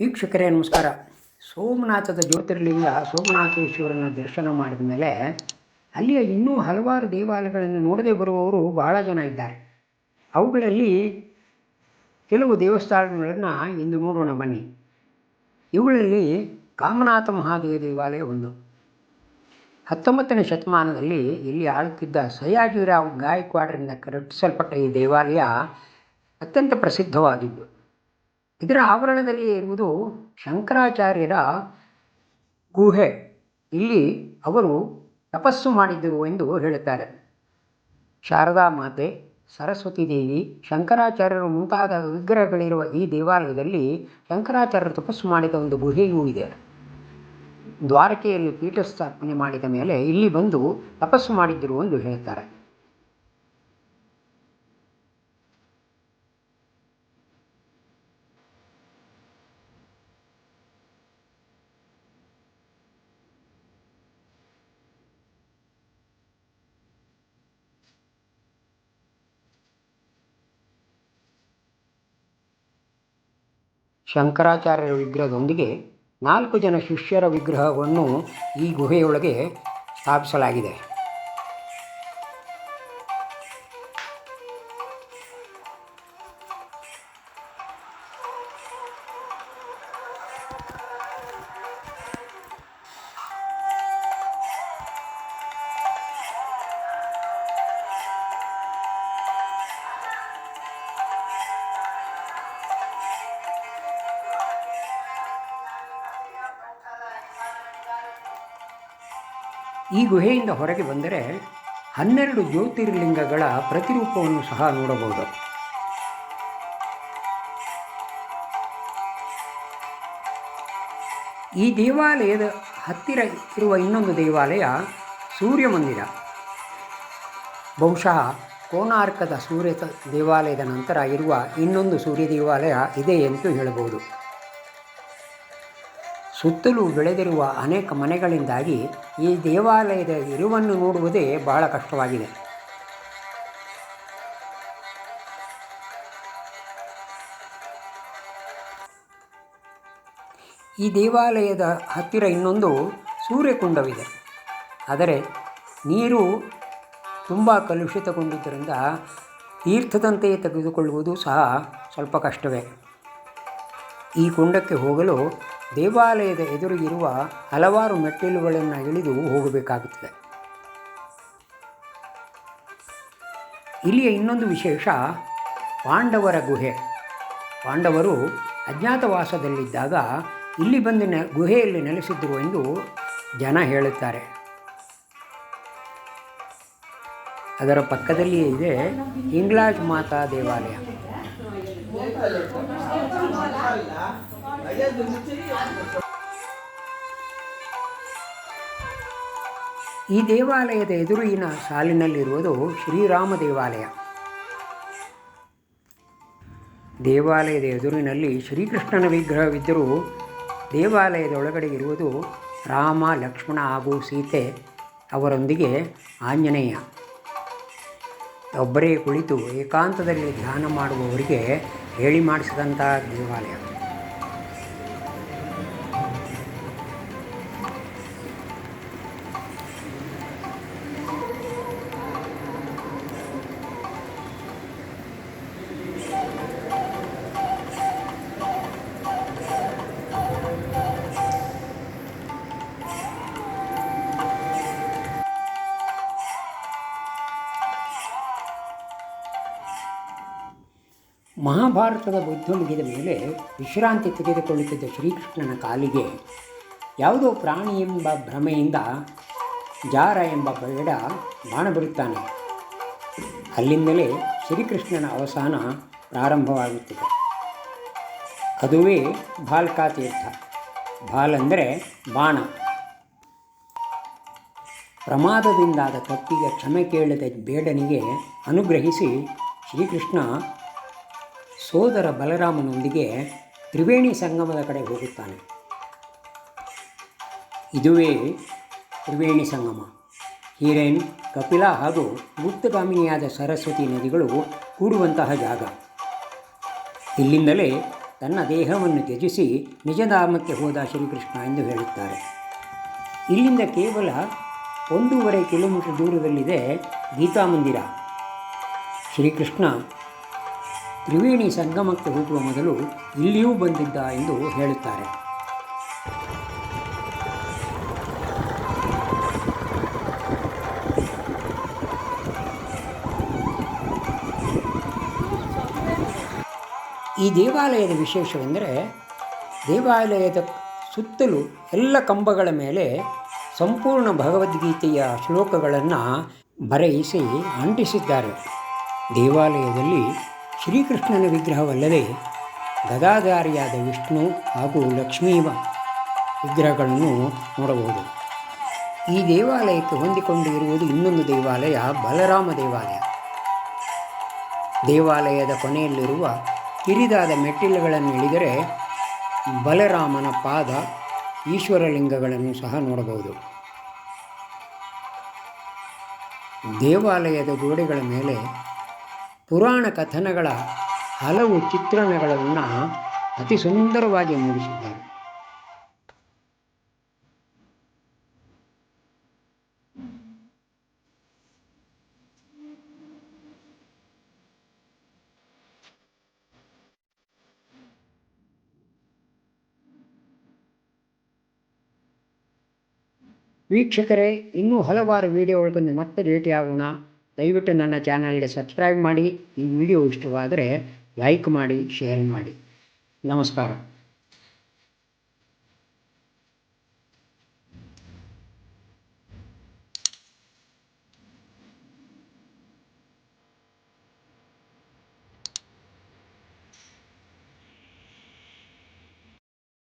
ವೀಕ್ಷಕರೇ, ನಮಸ್ಕಾರ. ಸೋಮನಾಥದ ಜ್ಯೋತಿರ್ಲಿಂಗ ಸೋಮನಾಥೇಶ್ವರನ ದರ್ಶನ ಮಾಡಿದ ಮೇಲೆ ಅಲ್ಲಿಯ ಇನ್ನೂ ಹಲವಾರು ದೇವಾಲಯಗಳನ್ನು ನೋಡದೆ ಬರುವವರು ಬಹಳ ಜನ ಇದ್ದಾರೆ. ಅವುಗಳಲ್ಲಿ ಕೆಲವು ದೇವಸ್ಥಾನಗಳನ್ನು ಇಂದು ನೋಡೋಣ ಬನ್ನಿ. ಇವುಗಳಲ್ಲಿ ಕಾಮನಾಥ ಮಹಾದೇವ ದೇವಾಲಯ ಒಂದು. ಹತ್ತೊಂಬತ್ತನೇ ಶತಮಾನದಲ್ಲಿ ಇಲ್ಲಿ ಆಳುತ್ತಿದ್ದ ಸಯಾಜಿರಾವ್ ಗಾಯಕ್ವಾಡರಿಂದ ಕಟ್ಟಿಸಲ್ಪಟ್ಟ ಈ ದೇವಾಲಯ ಅತ್ಯಂತ ಪ್ರಸಿದ್ಧವಾಗಿದ್ದು. ಇದರ ಆವರಣದಲ್ಲಿ ಇರುವುದು ಶಂಕರಾಚಾರ್ಯರ ಗುಹೆ. ಇಲ್ಲಿ ಅವರು ತಪಸ್ಸು ಮಾಡಿದ್ದರು ಎಂದು ಹೇಳುತ್ತಾರೆ. ಶಾರದಾ ಮಾತೆ, ಸರಸ್ವತಿ ದೇವಿ, ಶಂಕರಾಚಾರ್ಯರು ಮುಂತಾದ ವಿಗ್ರಹಗಳಿರುವ ಈ ದೇವಾಲಯದಲ್ಲಿ ಶಂಕರಾಚಾರ್ಯರು ತಪಸ್ಸು ಮಾಡಿದ ಒಂದು ಗುಹೆಯೂ ಇದೆ. ದ್ವಾರಕೆಯಲ್ಲಿ ಪೀಠ ಸ್ಥಾಪನೆ ಮಾಡಿದ ಮೇಲೆ ಇಲ್ಲಿ ಬಂದು ತಪಸ್ಸು ಮಾಡಿದ್ದರು ಎಂದು ಹೇಳ್ತಾರೆ ಶಂಕರಾಚಾರ್ಯರ ವಿಗ್ರಹದೊಂದಿಗೆ ನಾಲ್ಕು ಜನ ಶಿಷ್ಯರ ವಿಗ್ರಹವನ್ನು ಈ ಗುಹೆಯೊಳಗೆ ಸ್ಥಾಪಿಸಲಾಗಿದೆ. ಈ ಗುಹೆಯಿಂದ ಹೊರಗೆ ಬಂದರೆ ಹನ್ನೆರಡು ಜ್ಯೋತಿರ್ಲಿಂಗಗಳ ಪ್ರತಿರೂಪವನ್ನು ಸಹ ನೋಡಬಹುದು. ಈ ದೇವಾಲಯದ ಹತ್ತಿರ ಇರುವ ಇನ್ನೊಂದು ದೇವಾಲಯ ಸೂರ್ಯ ಮಂದಿರ ಬಹುಶಃ ಕೋನಾರ್ಕದ ಸೂರ್ಯ ದೇವಾಲಯದ ನಂತರ ಇರುವ ಇನ್ನೊಂದು ಸೂರ್ಯ ದೇವಾಲಯ ಇದೆ ಎಂದು ಹೇಳಬಹುದು. ಸುತ್ತಲೂ ಬೆಳೆದಿರುವ ಅನೇಕ ಮನೆಗಳಿಂದಾಗಿ ಈ ದೇವಾಲಯದ ಇರುವನ್ನು ನೋಡುವುದೇ ಬಹಳ ಕಷ್ಟವಾಗಿದೆ. ಈ ದೇವಾಲಯದ ಹತ್ತಿರ ಇನ್ನೊಂದು ಸೂರ್ಯಕುಂಡವಿದೆ. ಆದರೆ ನೀರು ತುಂಬ ಕಲುಷಿತಗೊಂಡಿದ್ದರಿಂದ ತೀರ್ಥದಂತೆಯೇ ತೆಗೆದುಕೊಳ್ಳುವುದು ಸಹ ಸ್ವಲ್ಪ ಕಷ್ಟವೇ. ಈ ಕುಂಡಕ್ಕೆ ಹೋಗಲು ದೇವಾಲಯದ ಎದುರಿಗಿರುವ ಹಲವಾರು ಮೆಟ್ಟಿಲುಗಳನ್ನು ಇಳಿದು ಹೋಗಬೇಕಾಗುತ್ತದೆ. ಇಲ್ಲಿಯ ಇನ್ನೊಂದು ವಿಶೇಷ ಪಾಂಡವರ ಗುಹೆ. ಪಾಂಡವರು ಅಜ್ಞಾತವಾಸದಲ್ಲಿದ್ದಾಗ ಇಲ್ಲಿ ಬಂದು ನೆ ಗುಹೆಯಲ್ಲಿ ನೆಲೆಸಿದ್ದರು ಎಂದು ಜನ ಹೇಳುತ್ತಾರೆ. ಅದರ ಪಕ್ಕದಲ್ಲಿಯೇ ಇದೆ ಇಂಗ್ಲಾಜ್ ಮಾತಾ ದೇವಾಲಯ. ಈ ದೇವಾಲಯದ ಎದುರಿನ ಸಾಲಿನಲ್ಲಿರುವುದು ಶ್ರೀರಾಮ ದೇವಾಲಯ. ದೇವಾಲಯದ ಎದುರಿನಲ್ಲಿ ಶ್ರೀಕೃಷ್ಣನ ವಿಗ್ರಹವಿದ್ದರೂ ದೇವಾಲಯದ ಒಳಗಡೆ ಇರುವುದು ರಾಮ, ಲಕ್ಷ್ಮಣ ಹಾಗೂ ಸೀತೆ ಅವರೊಂದಿಗೆ ಆಂಜನೇಯ. ಒಬ್ಬರೇ ಕುಳಿತು ಏಕಾಂತದಲ್ಲಿ ಧ್ಯಾನ ಮಾಡುವವರಿಗೆ ಹೇಳಿ ಮಾಡಿಸಿದಂತಹ ದೇವಾಲಯ. ಮಹಾಭಾರತದ ಯುದ್ಧ ಮುಗಿದ ಮೇಲೆ ವಿಶ್ರಾಂತಿ ತೆಗೆದುಕೊಳ್ಳುತ್ತಿದ್ದ ಶ್ರೀಕೃಷ್ಣನ ಕಾಲಿಗೆ ಯಾವುದೋ ಪ್ರಾಣಿ ಎಂಬ ಭ್ರಮೆಯಿಂದ ಜಾರ ಎಂಬ ಬೇಡ ಬಾಣ ಬಿಡುತ್ತಾನೆ ಅಲ್ಲಿಂದಲೇ ಶ್ರೀಕೃಷ್ಣನ ಅವಸಾನ ಪ್ರಾರಂಭವಾಗುತ್ತದೆ. ಅದುವೇ ಭಾಲ್ಕಾ ತೀರ್ಥ. ಭಾಲ್ ಅಂದರೆ ಬಾಣ. ಪ್ರಮಾದದಿಂದಾದ ತಪ್ಪಿಗೆ ಕ್ಷಮೆ ಕೇಳದ ಬೇಡನಿಗೆ ಅನುಗ್ರಹಿಸಿ ಶ್ರೀಕೃಷ್ಣ ಸೋದರ ಬಲರಾಮನೊಂದಿಗೆ ತ್ರಿವೇಣಿ ಸಂಗಮದ ಕಡೆ ಹೋಗುತ್ತಾನೆ. ಇದುವೇ ತ್ರಿವೇಣಿ ಸಂಗಮ. ಹೀರೇನ್, ಕಪಿಲ ಹಾಗೂ ಗುಪ್ತಗಾಮಿನಿಯಾದ ಸರಸ್ವತಿ ನದಿಗಳು ಕೂಡುವಂತಹ ಜಾಗ. ಇಲ್ಲಿಂದಲೇ ತನ್ನ ದೇಹವನ್ನು ತ್ಯಜಿಸಿ ನಿಜಧಾಮಕ್ಕೆ ಹೋದ ಶ್ರೀಕೃಷ್ಣ ಎಂದು ಹೇಳುತ್ತಾರೆ. ಇಲ್ಲಿಂದ ಕೇವಲ ಒಂದೂವರೆ ಕಿಲೋಮೀಟರ್ ದೂರದಲ್ಲಿದೆ ಗೀತಾ ಮಂದಿರ. ಶ್ರೀಕೃಷ್ಣ ತ್ರಿವೇಣಿ ಸಂಗಮಕ್ಕೆ ಹೋಗುವ ಮೊದಲು ಇಲ್ಲಿಯೂ ಬಂದಿದ್ದ ಎಂದು ಹೇಳುತ್ತಾರೆ. ಈ ದೇವಾಲಯದ ವಿಶೇಷವೆಂದರೆ ದೇವಾಲಯದ ಸುತ್ತಲೂ ಎಲ್ಲ ಕಂಬಗಳ ಮೇಲೆ ಸಂಪೂರ್ಣ ಭಗವದ್ಗೀತೆಯ ಶ್ಲೋಕಗಳನ್ನು ಬರೆಯಿಸಿ ಅಂಟಿಸಿದ್ದಾರೆ. ದೇವಾಲಯದಲ್ಲಿ ಶ್ರೀಕೃಷ್ಣನ ವಿಗ್ರಹವಲ್ಲದೆ ಗದಾಧಾರಿಯಾದ ವಿಷ್ಣು ಹಾಗೂ ಲಕ್ಷ್ಮೀ ವಿಗ್ರಹಗಳನ್ನು ನೋಡಬಹುದು. ಈ ದೇವಾಲಯಕ್ಕೆ ಹೊಂದಿಕೊಂಡು ಇರುವುದು ಇನ್ನೊಂದು ದೇವಾಲಯ, ಬಲರಾಮ ದೇವಾಲಯ. ದೇವಾಲಯದ ಕೊನೆಯಲ್ಲಿರುವ ಕಿರಿದಾದ ಮೆಟ್ಟಿಲುಗಳನ್ನು ಇಳಿದರೆ ಬಲರಾಮನ ಪಾದ ಈಶ್ವರಲಿಂಗಗಳನ್ನು ಸಹ ನೋಡಬಹುದು. ದೇವಾಲಯದ ಗೋಡೆಗಳ ಮೇಲೆ ಪುರಾಣ ಕಥನಗಳ ಹಲವು ಚಿತ್ರಣಗಳನ್ನು ಅತಿ ಸುಂದರವಾಗಿ ಮೂಡಿಸಿದ್ದಾರೆ. ವೀಕ್ಷಕರೇ ಇನ್ನೂ ಹಲವಾರು ವಿಡಿಯೋಗಳನ್ನು ಮತ್ತೆ ಭೇಟಿಯಾಗೋಣ. ದಯವಿಟ್ಟು ನನ್ನ ಚಾನಲ್ಗೆ ಸಬ್ಸ್ಕ್ರೈಬ್ ಮಾಡಿ ಈ ವಿಡಿಯೋ ಇಷ್ಟವಾದರೆ ಲೈಕ್ ಮಾಡಿ ಶೇರ್ ಮಾಡಿ. ನಮಸ್ಕಾರ.